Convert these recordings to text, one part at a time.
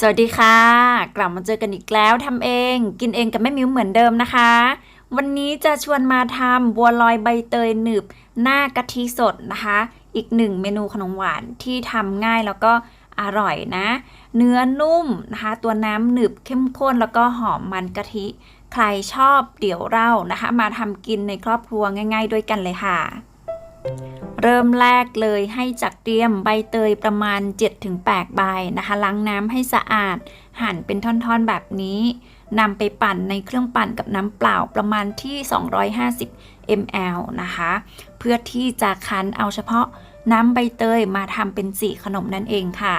สวัสดีค่ะ กลับมาเจอกันอีกแล้วทำเอง กินเองกับแม่มิวเหมือนเดิมนะคะ วันนี้จะชวนมาทำบัวลอยใบเตยหนึบ หน้ากะทิสดนะคะ อีกหนึ่งเมนูขนมหวานที่ทำง่ายแล้วก็อร่อยนะ เนื้อนุ่มนะคะ ตัวน้ำหนึบเข้มข้นแล้วก็หอมมันกะทิ ใครชอบเดี๋ยวเล่านะคะ มาทำกินในครอบครัวง่าย ๆ ด้วยกันเลยค่ะ เริ่มแรกเลยให้จัดเตรียมใบเตยประมาณ 7-8 ใบนะคะ ล้างน้ำให้สะอาด หั่นเป็นท่อนๆแบบนี้นำไปปั่นในเครื่องปั่นกับน้ำเปล่าประมาณที่ 250 ml นะคะ เพื่อที่จะคั้นเอาเฉพาะน้ำใบเตยมาทำเป็นสีขนมนั่นเองค่ะ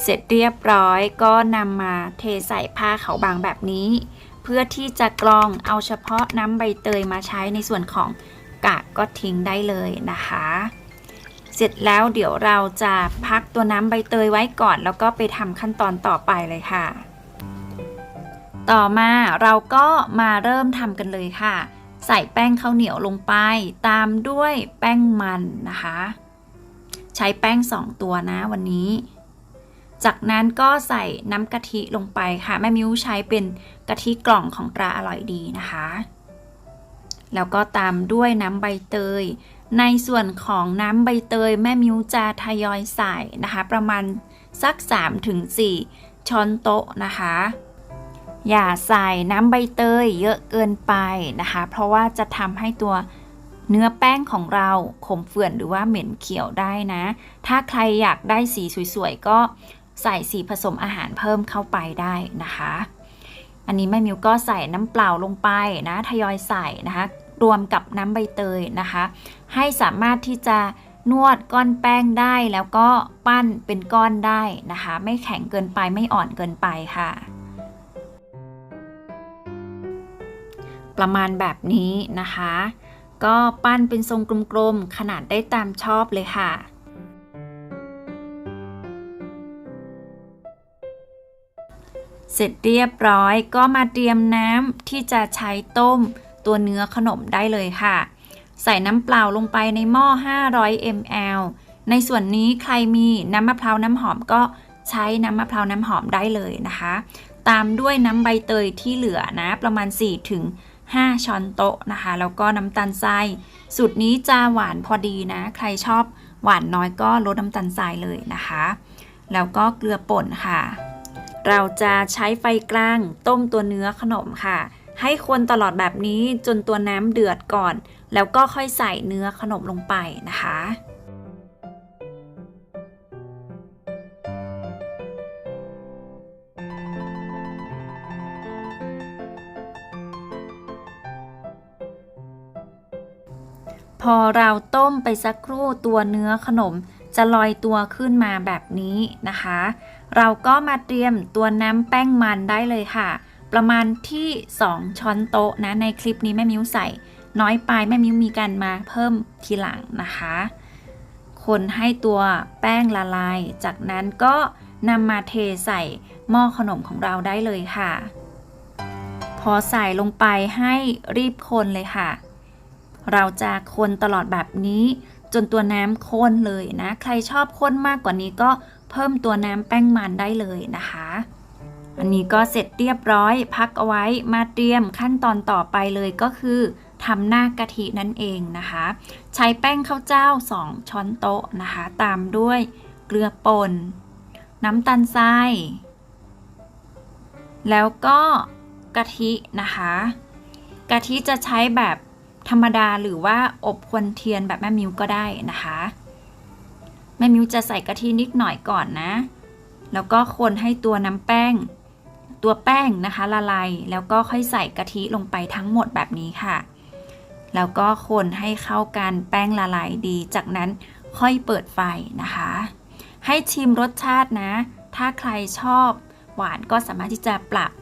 เสร็จเรียบร้อยก็นำมาเทใส่ผ้าขาวบางแบบนี้ เพื่อที่จะกรองเอาเฉพาะน้ำใบเตยมาใช้ในส่วนของกากก็ทิ้งได้เลยนะคะ เสร็จแล้วเดี๋ยวเราจะพักตัวน้ำใบเตยไว้ก่อน แล้วก็ไปทำขั้นตอนต่อไปเลยค่ะ ต่อมาเราก็มาเริ่มทำกันเลยค่ะ ใส่แป้งข้าวเหนียวลงไป ตามด้วยแป้งมันนะคะ ใช้แป้ง 2 ตัวนะวันนี้ จากนั้นก็ใส่น้ำกะทิลงไปค่ะ แม่มิวใช้เป็นกะทิกล่องของตราอร่อยดีนะคะ แล้วก็ตามด้วยน้ำใบเตย ในส่วนของน้ำใบเตย แม่มิวจะทยอยใส่นะคะ ประมาณสัก 3-4 ช้อนโต๊ะนะคะ อย่าใส่น้ำใบเตยเยอะเกินไปนะคะ เพราะว่าจะทำให้ตัวเนื้อแป้งของเราขมเฝื่อนหรือว่าเหม็นเขียวได้นะ ถ้าใครอยากได้สีสวยๆ ก็ ใส่สีผสมอาหารเพิ่มเข้าไปได้นะคะ อันนี้แม่มิวก็ใส่น้ำเปล่าลงไปนะทยอยใส่นะคะ รวมกับน้ำใบเตยนะคะ ให้สามารถที่จะนวดก้อนแป้งได้แล้วก็ปั้นเป็นก้อนได้นะคะ ไม่แข็งเกินไปไม่อ่อนเกินไปค่ะ ประมาณแบบนี้นะคะ ก็ปั้นเป็นทรงกลมๆขนาดได้ตามชอบเลยค่ะ เสร็จเรียบร้อยก็มาเตรียมน้ำที่จะใช้ต้มตัวเนื้อขนมได้เลยค่ะ ใส่น้ำเปล่าลงไปในหม้อ 500 ml ในส่วนนี้ใครมีน้ำมะพร้าวน้ำหอมก็ใช้น้ำมะพร้าวน้ำหอมได้เลยนะคะ ตามด้วยน้ำใบเตยที่เหลือนะประมาณ 4 ถึง 5 ช้อนโต๊ะนะคะ แล้วก็น้ำตาลทรายสูตรนี้จะหวานพอดีนะ ใครชอบหวานน้อยก็ลดน้ำตาลทรายเลยนะคะ แล้วก็เกลือป่นค่ะ เราจะใช้ไฟกลางต้มตัวเนื้อขนมค่ะ ให้คนตลอดแบบนี้จนตัวน้ำเดือดก่อน แล้วก็ค่อยใส่เนื้อขนมลงไปนะคะพอเราต้มไปสักครู่ตัวเนื้อขนม จะลอยตัวขึ้นมาแบบนี้นะคะ เราก็มาเตรียมตัวน้ำแป้งมันได้เลยค่ะ ประมาณที่ 2 ช้อนโต๊ะนะ ในคลิปนี้แม่มิ้วใส่ น้อยไปแม่มิ้วมีการมาเพิ่มทีหลังนะคะ คนให้ตัวแป้งละลาย จากนั้นก็นำมาเทใส่หม้อขนมของเราได้เลยค่ะ พอใส่ลงไปให้รีบคนเลยค่ะ เราจะคนตลอดแบบนี้ จนตัวน้ำข้นเลยนะ ใครชอบข้นมากกว่านี้ก็เพิ่มตัวน้ำแป้งมันได้เลยนะคะ อันนี้ก็เสร็จเรียบร้อยพักเอาไว้มาเตรียมขั้นตอนต่อไปเลยก็คือทำหน้ากะทินั่นเองนะคะ ใช้แป้งข้าวเจ้า 2 ช้อนโต๊ะนะคะ ตามด้วยเกลือป่นน้ำตาลทรายแล้วก็กะทินะคะ กะทิจะใช้แบบ ธรรมดาหรือว่าอบควันเทียนแบบแม่มิวก็ได้นะคะ แม่มิวจะใส่กะทินิดหน่อยก่อนนะ แล้วก็คนให้ตัวน้ำแป้ง ตัวแป้งนะคะละลายแล้วก็ค่อยใส่กะทิลงไปทั้งหมดแบบนี้ค่ะ แล้วก็คนให้เข้ากันแป้งละลายดี จากนั้นค่อยเปิดไฟนะคะ ให้ชิมรสชาตินะ ถ้าใครชอบหวานก็สามารถที่จะปรับ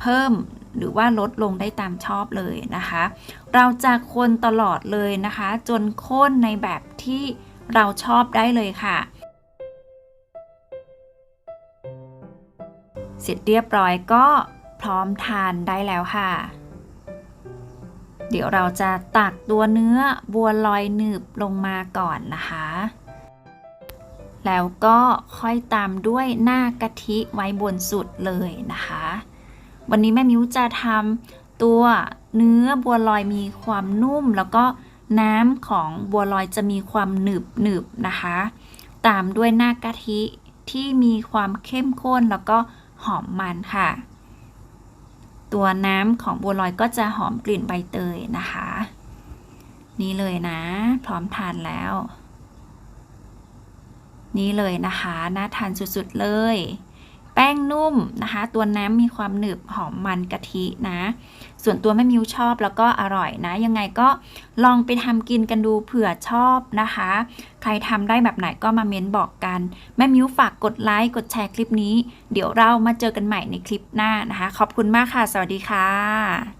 เพิ่ม หรือว่าลดลงได้ตามชอบเลยนะคะ เราจะคนตลอดเลยนะคะ จนข้นในแบบที่เราชอบได้เลยค่ะ เสร็จเรียบร้อยก็พร้อมทานได้แล้วค่ะ เดี๋ยวเราจะตักตัวเนื้อบัวลอยหนึบลงมาก่อนนะคะ แล้วก็ค่อยตามด้วยหน้ากะทิไว้บนสุดเลยนะคะ วันนี้แม่มิ้วจะทำตัวเนื้อบัวลอยมีความนุ่ม แล้วก็น้ำของบัวลอยจะมีความหนึบหนึบนะคะ ตามด้วยหน้ากะทิที่มีความเข้มข้นแล้วก็หอมมันค่ะ ตัวน้ำของบัวลอยก็จะหอมกลิ่นใบเตยนะคะ นี่เลยนะ พร้อมทานแล้ว นี่เลยนะคะ น่าทานสุดๆเลย แป้งนุ่มนะคะ ตัวน้ำมีความหนึบหอมมันกะทินะ ส่วนตัวแม่มิวชอบแล้วก็อร่อยนะ ยังไงก็ลองไปทำกินกันดูเผื่อชอบนะคะ ใครทำได้แบบไหนก็มาเม้นบอกกัน แม่มิวฝากกดไลค์กดแชร์คลิปนี้ เดี๋ยวเรามาเจอกันใหม่ในคลิปหน้านะคะ ขอบคุณมากค่ะ สวัสดีค่ะ